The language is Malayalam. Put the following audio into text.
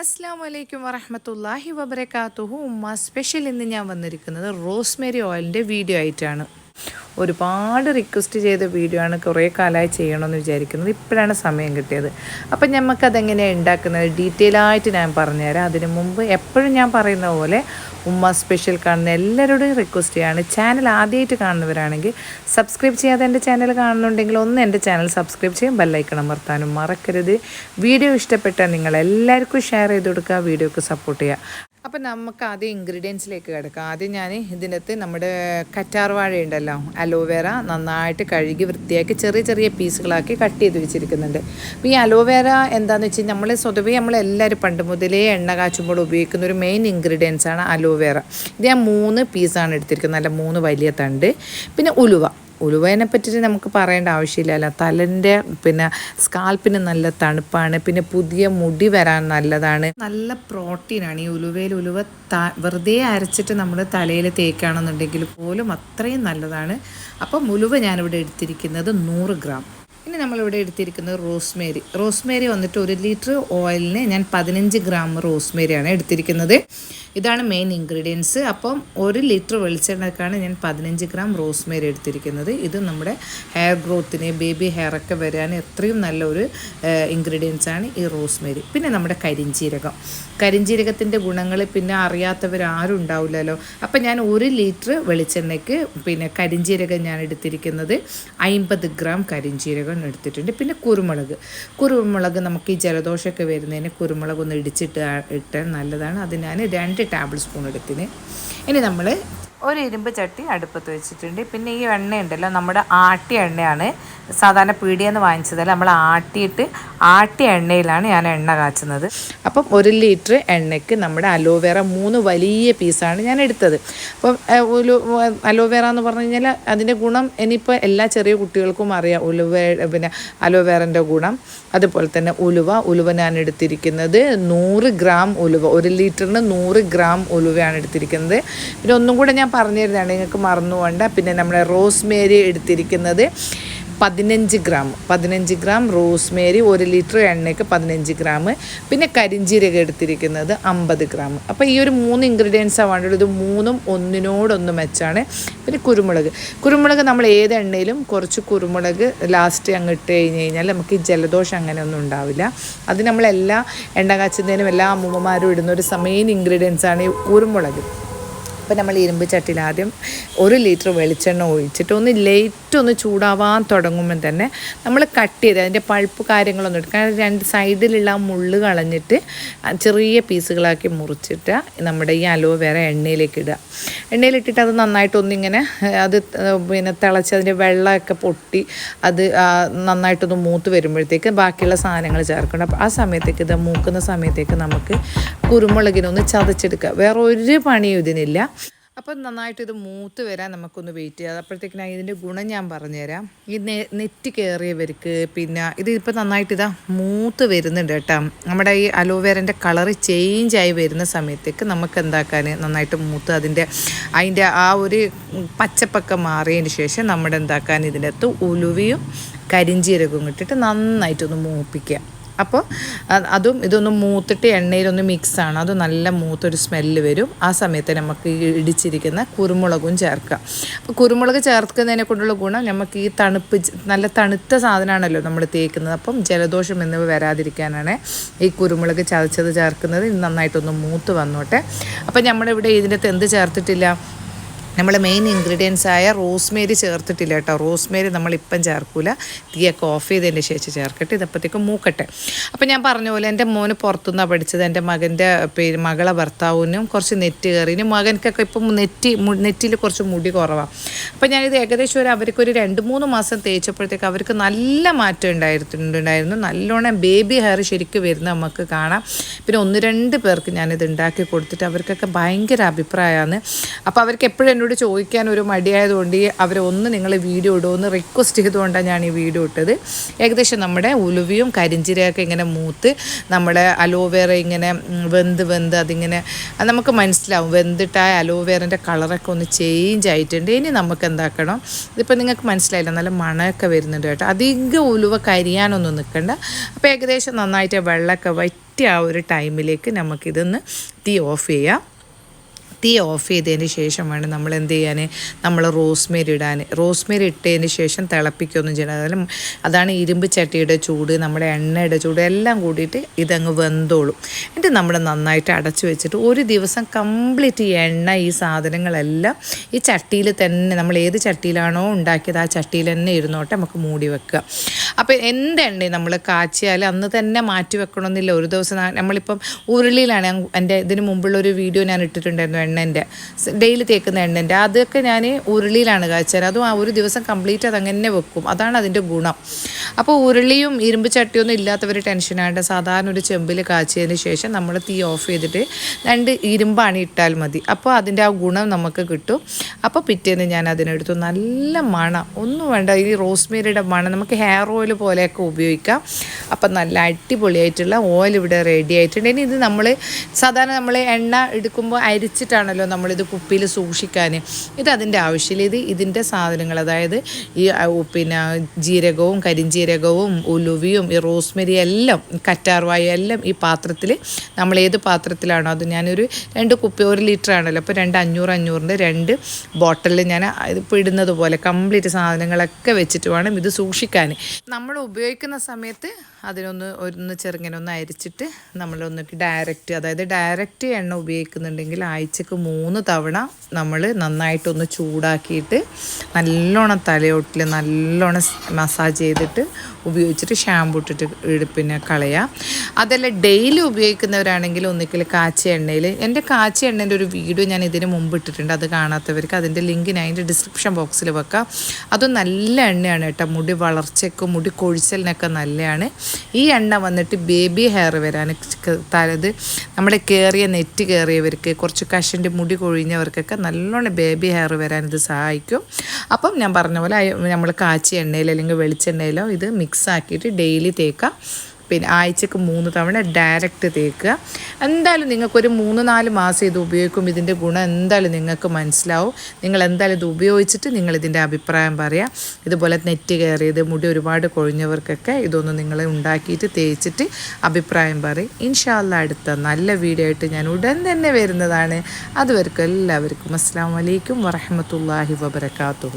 അസ്സാം വലൈക്കും വറഹമത്തല്ലാഹി വബർക്കാത്തുഹു ഉമ്മ സ്പെഷ്യൽ ഇന്ന് ഞാൻ വന്നിരിക്കുന്നത് റോസ്മേരി ഓയിലിന്റെ വീഡിയോ ആയിട്ടാണ്. ഒരുപാട് റിക്വസ്റ്റ് ചെയ്ത വീഡിയോ ആണ് കുറേ കാലമായി ചെയ്യണമെന്ന് വിചാരിക്കുന്നത്. ഇപ്പോഴാണ് സമയം കിട്ടിയത്. അപ്പം നമുക്കതെങ്ങനെയാണ് ഉണ്ടാക്കുന്നത് ഡീറ്റെയിൽ ആയിട്ട് ഞാൻ പറഞ്ഞുതരാം. അതിന് മുമ്പ് എപ്പോഴും ഞാൻ പറയുന്ന പോലെ ഉമ്മ സ്പെഷ്യൽ കാണുന്ന എല്ലാവരോടും റിക്വസ്റ്റ് ചെയ്യാണ് ചാനൽ ആദ്യമായിട്ട് കാണുന്നവരാണെങ്കിൽ സബ്സ്ക്രൈബ് ചെയ്യാതെ എന്റെ ചാനൽ കാണുന്നുണ്ടെങ്കിൽ ഒന്ന് എന്റെ ചാനൽ സബ്സ്ക്രൈബ് ചെയ്യും. ബെല്ലൈക്കണം അമർത്താനും മറക്കരുത്. വീഡിയോ ഇഷ്ടപ്പെട്ടാൽ നിങ്ങൾ എല്ലാവർക്കും ഷെയർ ചെയ്ത് കൊടുക്കുക. വീഡിയോക്ക് സപ്പോർട്ട് ചെയ്യുക. അപ്പം നമുക്ക് ആദ്യം ഇൻഗ്രീഡിയൻസിലേക്ക് കിടക്കാം. ആദ്യം ഞാൻ ഇതിനകത്ത് നമ്മുടെ കറ്റാർ വാഴ ഉണ്ടല്ലോ അലോവേറ നന്നായിട്ട് കഴുകി വൃത്തിയാക്കി ചെറിയ ചെറിയ പീസുകളാക്കി കട്ട് ചെയ്ത് വെച്ചിരിക്കുന്നുണ്ട്. അപ്പോൾ ഈ അലോവേറ എന്താണെന്ന് വെച്ചാൽ നമ്മൾ സ്വതവേ നമ്മളെല്ലാവരും പണ്ട് മുതലേ എണ്ണ കാച്ചുമ്പോൾ ഉപയോഗിക്കുന്ന ഒരു മെയിൻ ഇൻഗ്രീഡിയൻസ് ആണ് അലോവേറ ഇത് ഞാൻ മൂന്ന് പീസാണ് എടുത്തിരിക്കുന്നത്. നല്ല മൂന്ന് വലിയ തണ്ട്. പിന്നെ ഉലുവ. ഉലുവേനെ പറ്റിയിട്ട് നമുക്ക് പറയേണ്ട ആവശ്യമില്ലല്ലോ. തലന്റെ പിന്നെ സ്കാൽപ്പിന് നല്ല തണുപ്പാണ്. പിന്നെ പുതിയ മുടി വരാൻ നല്ലതാണ്. നല്ല പ്രോട്ടീനാണ് ഈ ഉലുവയിൽ ഉലുവ വെറുതെ അരച്ചിട്ട് നമ്മൾ തലയിൽ തേക്കുകയാണെന്നുണ്ടെങ്കിൽ പോലും അത്രയും നല്ലതാണ്. അപ്പം ഉലുവ ഞാനിവിടെ എടുത്തിരിക്കുന്നത് നൂറ് ഗ്രാം. ഇനി നമ്മളിവിടെ എടുത്തിരിക്കുന്നത് റോസ്മേരി. റോസ്മേരി വന്നിട്ട് ഒരു ലിറ്റർ ഓയിലിന് ഞാൻ പതിനഞ്ച് ഗ്രാം റോസ്മേരിയാണ് എടുത്തിരിക്കുന്നത്. ഇതാണ് മെയിൻ ഇൻഗ്രീഡിയൻസ് അപ്പം ഒരു ലിറ്റർ വെളിച്ചെണ്ണക്കാണ് ഞാൻ പതിനഞ്ച് ഗ്രാം റോസ്മേരി എടുത്തിരിക്കുന്നത്. ഇത് നമ്മുടെ ഹെയർ ഗ്രോത്തിന് ബേബി ഹെയർ ഒക്കെ വരാൻ എത്രയും നല്ലൊരു ഇൻഗ്രീഡിയൻസ് ആണ് ഈ റോസ്മേരി. പിന്നെ നമ്മുടെ കരിഞ്ചീരകം. കരിഞ്ചീരകത്തിന്റെ ഗുണങ്ങൾ പിന്നെ അറിയാത്തവരാരും ഉണ്ടാവില്ലല്ലോ. അപ്പം ഞാൻ ഒരു ലിറ്റർ വെളിച്ചെണ്ണയ്ക്ക് പിന്നെ കരിഞ്ചീരകം ഞാൻ എടുത്തിരിക്കുന്നത് അമ്പത് ഗ്രാം കരിഞ്ചീരകം എടുത്തിട്ടുണ്ട്. പിന്നെ കുരുമുളക്. കുരുമുളക് നമുക്ക് ഈ ജലദോഷമൊക്കെ വരുന്നതിന് കുരുമുളക് ഒന്ന് ഇടിച്ചിട്ട് ഇട്ടാൽ നല്ലതാണ്. അത് ഞാൻ രണ്ട് ടേബിൾ സ്പൂൺ എടുത്തിന്. ഇനി നമ്മൾ ഒരു ഇരുമ്പ് ചട്ടി അടുപ്പത്ത് വെച്ചിട്ടുണ്ട്. പിന്നെ ഈ എണ്ണ ഉണ്ടല്ലോ നമ്മുടെ ആട്ടിയ എണ്ണയാണ്. സാധാരണ പീടിയെന്ന് വാങ്ങിച്ചതല്ല നമ്മൾ ആട്ടിയിട്ട് ആട്ടി എണ്ണയിലാണ് ഞാൻ എണ്ണ കാച്ചുന്നത്. അപ്പം ഒരു ലിറ്റർ എണ്ണയ്ക്ക് നമ്മുടെ അലോവേറ മൂന്ന് വലിയ പീസാണ് ഞാൻ എടുത്തത്. അപ്പം ഒരു അലോവേറ എന്ന് പറഞ്ഞു കഴിഞ്ഞാൽ അതിന്റെ ഗുണം ഇനിയിപ്പോൾ എല്ലാ ചെറിയ കുട്ടികൾക്കും അറിയാം. ഉലുവ പിന്നെ അലോവേറന്റെ ഗുണം. അതുപോലെ തന്നെ ഉലുവ ഉലുവ ഞാൻ എടുത്തിരിക്കുന്നത് നൂറ് ഗ്രാം ഉലുവ ഒരു ലിറ്ററിന് നൂറ് ഗ്രാം ഉലുവയാണ് എടുത്തിരിക്കുന്നത്. പിന്നെ ഒന്നും കൂടെ ഞാൻ പറഞ്ഞു തരുന്നതാണ് നിങ്ങൾക്ക് മറന്നു പോകണ്ട. പിന്നെ നമ്മുടെ റോസ്മേരി എടുത്തിരിക്കുന്നത് പതിനഞ്ച് ഗ്രാം പതിനഞ്ച് ഗ്രാം റോസ്മേരി ഒരു ലിറ്റർ എണ്ണയ്ക്ക് പതിനഞ്ച് ഗ്രാം. പിന്നെ കരിഞ്ചീരകം എടുത്തിരിക്കുന്നത് അമ്പത് ഗ്രാം. അപ്പോൾ ഈ ഒരു മൂന്ന് ഇൻഗ്രീഡിയൻസാണ് വേണ്ടത്. ഇത് മൂന്നും ഒന്നിനോടൊന്ന് മെച്ചാണ്. പിന്നെ കുരുമുളക്. കുരുമുളക് നമ്മൾ ഏത് എണ്ണയിലും കുറച്ച് കുരുമുളക് ലാസ്റ്റ് അങ്ങ് ഇട്ട് കഴിഞ്ഞ് കഴിഞ്ഞാൽ നമുക്ക് ഈ ജലദോഷം അങ്ങനെയൊന്നും ഉണ്ടാവില്ല. അത് നമ്മളെല്ലാ എണ്ണ കാച്ചുന്നതിനും എല്ലാ അമ്മൂമ്മമാരും ഇടുന്ന ഒരു സമയം ഇൻഗ്രീഡിയൻസ് ആണ് ഈ കുരുമുളക്. അപ്പോൾ നമ്മൾ ഇരുമ്പ് ചട്ടിയിൽ ആദ്യം ഒരു ലിറ്റർ വെളിച്ചെണ്ണ ഒഴിച്ചിട്ട് ഒന്ന് ലൈറ്റ് ഒന്ന് ചൂടാവാൻ തുടങ്ങുമ്പോൾ തന്നെ നമ്മൾ കട്ട് ചെയ്ത് അതിന്റെ പഴുപ്പ് കാര്യങ്ങളൊന്നും എടുക്കുക. രണ്ട് സൈഡിലുള്ള ആ മുള്ള് കളഞ്ഞിട്ട് ചെറിയ പീസുകളാക്കി മുറിച്ചിട്ട് നമ്മുടെ ഈ അലോവേറ എണ്ണയിലേക്ക് ഇടുക. എണ്ണയിലിട്ടിട്ട് അത് നന്നായിട്ടൊന്നിങ്ങനെ അത് പിന്നെ തിളച്ച് അതിന്റെ വെള്ളമൊക്കെ പൊട്ടി അത് നന്നായിട്ടൊന്ന് മൂത്ത് വരുമ്പോഴത്തേക്ക് ബാക്കിയുള്ള സാധനങ്ങൾ ചേർക്കണം. അപ്പോൾ ആ സമയത്തേക്ക് ഇത് മൂക്കുന്ന സമയത്തേക്ക് നമുക്ക് കുരുമുളകിനൊന്ന് ചതച്ചെടുക്കുക. വേറെ ഒരു പണിയും ഇതിനില്ല. അപ്പം നന്നായിട്ട് ഇത് മൂത്ത് വരാൻ നമുക്കൊന്ന് വെയിറ്റ് ചെയ്യാം. അപ്പോഴത്തേക്കിന് ഇതിന്റെ ഗുണം ഞാൻ പറഞ്ഞുതരാം. ഈ നെറ്റ് കയറിയവർക്ക് പിന്നെ ഇത് ഇപ്പം നന്നായിട്ട് ഇതാ മൂത്ത് വരുന്നുണ്ട് കേട്ടോ. നമ്മുടെ ഈ അലോവേരന്റെ കളറ് ചേഞ്ചായി വരുന്ന സമയത്തേക്ക് നമുക്ക് എന്താക്കാൻ നന്നായിട്ട് മൂത്ത് അതിന്റെ അതിന്റെ ആ ഒരു പച്ചപ്പൊക്കെ മാറിയതിന് ശേഷം നമ്മുടെ എന്താക്കാൻ ഇതിന്റെ അകത്ത് ഉലുവയും കരിഞ്ചീരകവും ഇട്ടിട്ട് നന്നായിട്ടൊന്ന് മൂപ്പിക്കുക. അപ്പോൾ അതും ഇതൊന്ന് മൂത്തിട്ട് എണ്ണയിലൊന്ന് മിക്സാണ് അത് നല്ല മൂത്തൊരു സ്മെല്ല് വരും. ആ സമയത്ത് നമുക്ക് ഇടിച്ചിരിക്കുന്ന കുരുമുളകും ചേർക്കാം അപ്പോൾ കുരുമുളക് ചേർക്കുന്നതിനെ കൊണ്ടുള്ള ഗുണം നമുക്ക് ഈ തണുപ്പ് നല്ല തണുത്ത സാധനമാണല്ലോ നമ്മൾ തേക്കുന്നത്. അപ്പം ജലദോഷം എന്നിവ വരാതിരിക്കാനാണ് ഈ കുരുമുളക് ചതച്ചത് ചേർക്കുന്നത്. ഇത് നന്നായിട്ടൊന്ന് മൂത്ത് വന്നോട്ടെ. അപ്പം നമ്മളിവിടെ ഇതിന്റെ എന്ത് ചേർത്തിട്ടില്ല? നമ്മൾ മെയിൻ ഇൻഗ്രീഡിയൻസ് ആയ റോസ്മേരി ചേർത്തിട്ടില്ല കേട്ടോ. റോസ്മേരി നമ്മളിപ്പം ചേർക്കൂല. തീയൊക്കെ ഓഫ് ചെയ്തതിന് ശേഷം ചേർക്കട്ടെ. ഇതപ്പോഴത്തേക്കും മൂക്കട്ടെ. അപ്പം ഞാൻ പറഞ്ഞ പോലെ എന്റെ മോന് പുറത്തുനിന്നാണ് പഠിച്ചത്. എന്റെ മകന്റെ പേര് മകളെ ഭർത്താവിനും കുറച്ച് നെറ്റ് കയറി. ഇനി മകനക്കൊക്കെ ഇപ്പം നെറ്റി നെറ്റിൽ കുറച്ച് മുടി കുറവാണ് അപ്പം ഞാനിത് ഏകദേശം ഒരു അവർക്കൊരു രണ്ട് മൂന്ന് മാസം തേച്ചപ്പോഴത്തേക്ക് അവർക്ക് നല്ല മാറ്റം ഉണ്ടായിരുന്നുണ്ടായിരുന്നു. നല്ലോണം ബേബി ഹെയർ ശരിക്കും വരുന്ന നമുക്ക് കാണാം. പിന്നെ ഒന്ന് രണ്ട് പേർക്ക് ഞാനിത് ഉണ്ടാക്കി കൊടുത്തിട്ട് അവർക്കൊക്കെ ഭയങ്കര അഭിപ്രായമാണ്. അപ്പോൾ അവർക്ക് എപ്പോഴും എന്നോട് ചോദിക്കാൻ ഒരു മടിയായതുകൊണ്ട് അവരെ ഒന്ന് നിങ്ങൾ വീഡിയോ ഇടുമെന്ന് റിക്വസ്റ്റ് ചെയ്തുകൊണ്ടാണ് ഞാൻ ഈ വീഡിയോ ഇട്ടത്. ഏകദേശം നമ്മുടെ ഉലുവിയും കരിഞ്ചിരയൊക്കെ ഇങ്ങനെ മൂത്ത് നമ്മുടെ അലോവേറ ഇങ്ങനെ വെന്ത് വെന്ത് അതിങ്ങനെ അത് നമുക്ക് മനസ്സിലാവും. വെന്തിട്ടായ അലോവേറിന്റെ കളറൊക്കെ ഒന്ന് ചേഞ്ച് ആയിട്ടുണ്ട്. ഇനി നമുക്ക് എന്താക്കണം? ഇതിപ്പോൾ നിങ്ങൾക്ക് മനസ്സിലായില്ല നല്ല മണമൊക്കെ വരുന്നുണ്ട് കേട്ടോ. അധികം ഉലുവ കരിയാനൊന്നും നിൽക്കണ്ട അപ്പോൾ ഏകദേശം നന്നായിട്ട് വെള്ളമൊക്കെ വറ്റിയ ആ ഒരു ടൈമിലേക്ക് നമുക്കിതൊന്ന് തീ ഓഫ് ചെയ്യാം. തീ ഓഫ് ചെയ്തതിന് ശേഷം വേണം നമ്മൾ എന്ത് ചെയ്യാൻ? നമ്മൾ റോസ്മേരി ഇടാൻ. റോസ്മേരി ഇട്ടതിന് ശേഷം തിളപ്പിക്കുകയൊന്നും ചെയ്യണം അതായത് അതാണ് ഇരുമ്പ് ചട്ടിയുടെ ചൂട് നമ്മുടെ എണ്ണയുടെ ചൂട് എല്ലാം കൂടിയിട്ട് ഇതങ്ങ് വെന്തോളും. എന്നിട്ട് നമ്മൾ നന്നായിട്ട് അടച്ചു വെച്ചിട്ട് ഒരു ദിവസം കംപ്ലീറ്റ് ഈ എണ്ണ ഈ സാധനങ്ങളെല്ലാം ഈ ചട്ടിയിൽ തന്നെ നമ്മൾ ഏത് ചട്ടിയിലാണോ ഉണ്ടാക്കിയത് ആ ചട്ടിയിൽ തന്നെ ഇരുന്നോട്ടെ നമുക്ക് മൂടി വെക്കുക. അപ്പോൾ എന്ത് എണ്ണയും നമ്മൾ കാച്ചിയാൽ അന്ന് തന്നെ മാറ്റി വെക്കണമെന്നില്ല. ഒരു ദിവസം നമ്മളിപ്പം ഉരുളിയിലാണ്. എന്റെ ഇതിന് മുമ്പുള്ള ഒരു വീഡിയോ ഞാൻ ഇട്ടിട്ടുണ്ടായിരുന്നു. എണ്ണന്റെ ഡെയിലി തേക്കുന്ന എണ്ണന്റെ അതൊക്കെ ഞാൻ ഉരുളിയിലാണ് കാച്ചാൽ അതും ആ ഒരു ദിവസം കംപ്ലീറ്റ് അതങ്ങനെ വെക്കും. അതാണ് അതിന്റെ ഗുണം. അപ്പോൾ ഉരുളിയും ഇരുമ്പ് ചട്ടിയൊന്നും ഇല്ലാത്തവർ ടെൻഷനായിട്ട് സാധാരണ ഒരു ചെമ്പിൽ കാച്ചിയതിന് ശേഷം നമ്മൾ തീ ഓഫ് ചെയ്തിട്ട് രണ്ട് ഇരുമ്പാണ് ഇട്ടാൽ മതി. അപ്പോൾ അതിന്റെ ആ ഗുണം നമുക്ക് കിട്ടും. അപ്പോൾ പിറ്റേന്ന് ഞാൻ അതിനെടുത്തു. നല്ല മണം. ഒന്നും വേണ്ട. ഈ റോസ്മേരിയുടെ മണം. നമുക്ക് ഹെയർ ഓയിൽ പോലെയൊക്കെ ഉപയോഗിക്കാം. അപ്പം നല്ല അടിപൊളിയായിട്ടുള്ള ഓയിൽ ഇവിടെ റെഡി ആയിട്ടുണ്ട്. ഇനി ഇത് നമ്മൾ സാധാരണ നമ്മൾ എണ്ണ എടുക്കുമ്പോൾ അരിച്ചിട്ടാണല്ലോ നമ്മളിത് കുപ്പിയിൽ സൂക്ഷിക്കാൻ. ഇത് അതിന്റെ ആവശ്യമില്ല. ഇത് ഇതിന്റെ സാധനങ്ങൾ അതായത് ഈ പിന്നെ ജീരകവും കരിഞ്ജീരകവും ഉലുവിയും ഈ റോസ്മെരി എല്ലാം കറ്റാർവായ എല്ലാം ഈ പാത്രത്തിൽ നമ്മൾ ഏത് പാത്രത്തിലാണോ അത് ഞാനൊരു രണ്ട് കുപ്പി ഒരു ലിറ്റർ ആണല്ലോ. അപ്പോൾ രണ്ട് അഞ്ഞൂറ് അഞ്ഞൂറിന്റെ രണ്ട് ബോട്ടിലിൽ ഞാൻ ഇതിപ്പോൾ ഇടുന്നത് പോലെ കംപ്ലീറ്റ് സാധനങ്ങളൊക്കെ വെച്ചിട്ട് വേണം ഇത് സൂക്ഷിക്കാൻ. നമ്മൾ ഉപയോഗിക്കുന്ന സമയത്ത് അതിനൊന്ന് ഒന്ന് ചെറുങ്ങനെ ഒന്ന് അരിച്ചിട്ട് നമ്മളൊന്ന് ഡയറക്റ്റ് അതായത് ഡയറക്റ്റ് എണ്ണ ഉപയോഗിക്കുന്നുണ്ടെങ്കിൽ ആഴ്ചക്ക് മൂന്ന് തവണ നമ്മൾ നന്നായിട്ടൊന്ന് ചൂടാക്കിയിട്ട് നല്ലോണം തലയോട്ടിൽ നല്ലോണം മസാജ് ചെയ്തിട്ട് ഉപയോഗിച്ചിട്ട് ഷാമ്പു ഇട്ടിട്ട് ഇട്- പിന്നെ കളയാം. അതല്ല ഡെയിലി ഉപയോഗിക്കുന്നവരാണെങ്കിൽ ഒന്നിക്കൽ കാച്ചിയ എണ്ണയിൽ എന്റെ കാച്ചിയ എണ്ണേന്റെ ഒരു വീഡിയോ ഞാൻ ഇതിന് മുമ്പ് ഇട്ടിട്ടുണ്ട് അത് കാണാത്തവർക്ക് അതിന്റെ ലിങ്ക് ഞാൻ അതിന്റെ ഡിസ്ക്രിപ്ഷൻ ബോക്സിൽ വെക്കാം. അതും നല്ല എണ്ണയാണ് കേട്ടോ മുടി വളർച്ചയ്ക്കും മുടി കൊഴിച്ചലിനൊക്കെ നല്ലതാണ്. ഈ എണ്ണ വന്നിട്ട് ബേബി ഹെയർ വരാൻ തലത് നമ്മുടെ കയറിയ നെറ്റ് കയറിയവർക്ക് കുറച്ച് കഷന്റെ മുടി കൊഴിഞ്ഞവർക്കൊക്കെ നല്ലോണം ബേബി ഹെയർ വരാൻ ഇത് സഹായിക്കും. അപ്പം ഞാൻ പറഞ്ഞ പോലെ നമ്മൾ കാച്ചിയ എണ്ണയിൽ അല്ലെങ്കിൽ വെളിച്ചെണ്ണയിലോ ഇത് മിക്സ് ആക്കിയിട്ട് ഡെയിലി തേക്കാം. പിന്നെ ആഴ്ചക്ക് മൂന്ന് തവണ ഡയറക്റ്റ് തേക്കുക. എന്തായാലും നിങ്ങൾക്കൊരു മൂന്ന് നാല് മാസം ഇത് ഉപയോഗിക്കും. ഇതിന്റെ ഗുണം എന്തായാലും നിങ്ങൾക്ക് മനസ്സിലാവും. നിങ്ങൾ എന്തായാലും ഇത് ഉപയോഗിച്ചിട്ട് നിങ്ങൾ ഇതിന്റെ അഭിപ്രായം പറയാം. ഇതുപോലെ നെറ്റ് കയറിയത് മുടി ഒരുപാട് കൊഴിഞ്ഞവർക്കൊക്കെ ഇതൊന്ന് നിങ്ങൾ ഉണ്ടാക്കിയിട്ട് തേച്ചിട്ട് അഭിപ്രായം പറയും. ഇൻഷാല്ല അടുത്ത നല്ല വീഡിയോ ആയിട്ട് ഞാൻ ഉടൻ തന്നെ വരുന്നതാണ്. അതുവരെക്കും എല്ലാവർക്കും അസ്സാം വലൈക്കും വറഹമത്തല്ലാഹി വബർക്കാത്തു